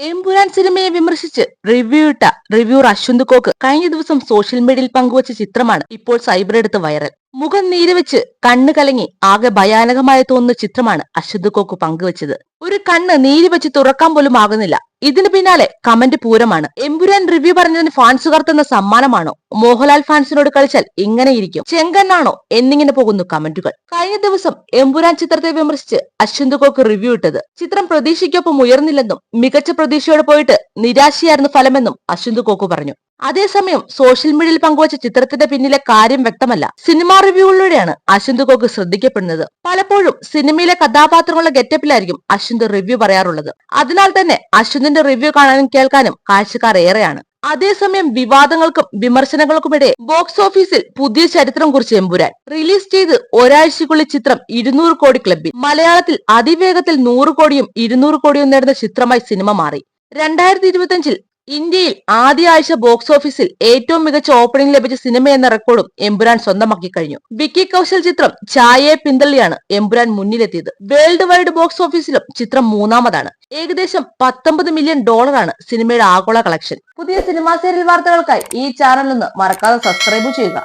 എമ്പുരാൻ സിനിമയെ വിമർശിച്ച് റിവ്യൂ ഇട്ട റിവ്യൂർ അശ്വന്ത് കോക്ക് കഴിഞ്ഞ ദിവസം സോഷ്യൽ മീഡിയയിൽ പങ്കുവച്ച ചിത്രമാണ് ഇപ്പോൾ സൈബർ എടുത്ത് വൈറൽ മുഖം നീരവെച്ച് കണ്ണ് കലങ്ങി ആകെ ഭയാനകമായി തോന്നുന്ന ചിത്രമാണ് അശ്വത് കോക്ക് പങ്കുവച്ചത്. ഒരു കണ്ണ് നീരി വെച്ച് തുറക്കാൻ പോലും ആകുന്നില്ല. ഇതിന് പിന്നാലെ കമന്റ് പൂരമാണ്. എമ്പുരാൻ റിവ്യൂ പറഞ്ഞതിന് ഫാൻസുകാർ തന്ന സമ്മാനമാണോ? മോഹൻലാൽ ഫാൻസിനോട് കളിച്ചാൽ ഇങ്ങനെയിരിക്കും ചെങ്കണ്ണാണോ? എന്നിങ്ങനെ പോകുന്നു കമന്റുകൾ. കഴിഞ്ഞ ദിവസം എമ്പുരാൻ ചിത്രത്തെ വിമർശിച്ച് അശ്വന്ത് കോക്ക് റിവ്യൂ ഇട്ടത്. ചിത്രം പ്രതീക്ഷയ്ക്കൊപ്പം ഉയർന്നില്ലെന്നും മികച്ച പ്രതീക്ഷയോടെ പോയിട്ട് നിരാശയായിരുന്നു ഫലമെന്നും അശ്വന്ത് കോക്കു പറഞ്ഞു. അതേസമയം സോഷ്യൽ മീഡിയയിൽ പങ്കുവച്ച ചിത്രത്തിന്റെ പിന്നിലെ കാര്യം വ്യക്തമല്ല. സിനിമാ റിവ്യൂകളിലൂടെയാണ് അശ്വന്ത് കോക്ക് ശ്രദ്ധിക്കപ്പെടുന്നത്. പലപ്പോഴും സിനിമയിലെ കഥാപാത്രങ്ങളുടെ ഗെറ്റപ്പിലായിരിക്കും അശ്വന്ത് റിവ്യൂ പറയാറുള്ളത്. അതിനാൽ തന്നെ അശ്വന്തിന്റെ റിവ്യൂ കാണാനും കേൾക്കാനും കാഴ്ചക്കാർ ഏറെയാണ്. അതേസമയം വിവാദങ്ങൾക്കും വിമർശനങ്ങൾക്കുമിടെ ബോക്സ് ഓഫീസിൽ പുതിയ ചരിത്രം കുറിച്ച് എമ്പുരാൻ. റിലീസ് ചെയ്ത് ഒരാഴ്ചയ്ക്കുള്ളിൽ ചിത്രം ഇരുന്നൂറ് കോടി ക്ലബിൽ മലയാളത്തിൽ അതിവേഗത്തിൽ നൂറ് കോടിയും ഇരുന്നൂറ് കോടിയും നേടുന്ന ചിത്രമായി സിനിമ മാറി. രണ്ടായിരത്തി ഇരുപത്തിയഞ്ചിൽ ഇന്ത്യയിൽ ആദ്യ ആഴ്ച ബോക്സ് ഓഫീസിൽ ഏറ്റവും മികച്ച ഓപ്പണിംഗ് ലഭിച്ച സിനിമ എന്ന റെക്കോർഡും എമ്പുരാൻ സ്വന്തമാക്കി കഴിഞ്ഞു. വിക്കി കൗശൽ ചിത്രം ചായയെ പിന്തള്ളിയാണ് എമ്പുരാൻ മുന്നിലെത്തിയത്. വേൾഡ് വൈഡ് ബോക്സ് ഓഫീസിലും ചിത്രം മൂന്നാമതാണ്. ഏകദേശം പത്തൊമ്പത് മില്യൺ ഡോളറാണ് സിനിമയുടെ ആഗോള കളക്ഷൻ. പുതിയ സിനിമാ സീരിയൽ വാർത്തകൾക്കായി ഈ ചാനൽ ഒന്ന് മറക്കാതെ സബ്സ്ക്രൈബ് ചെയ്യുക.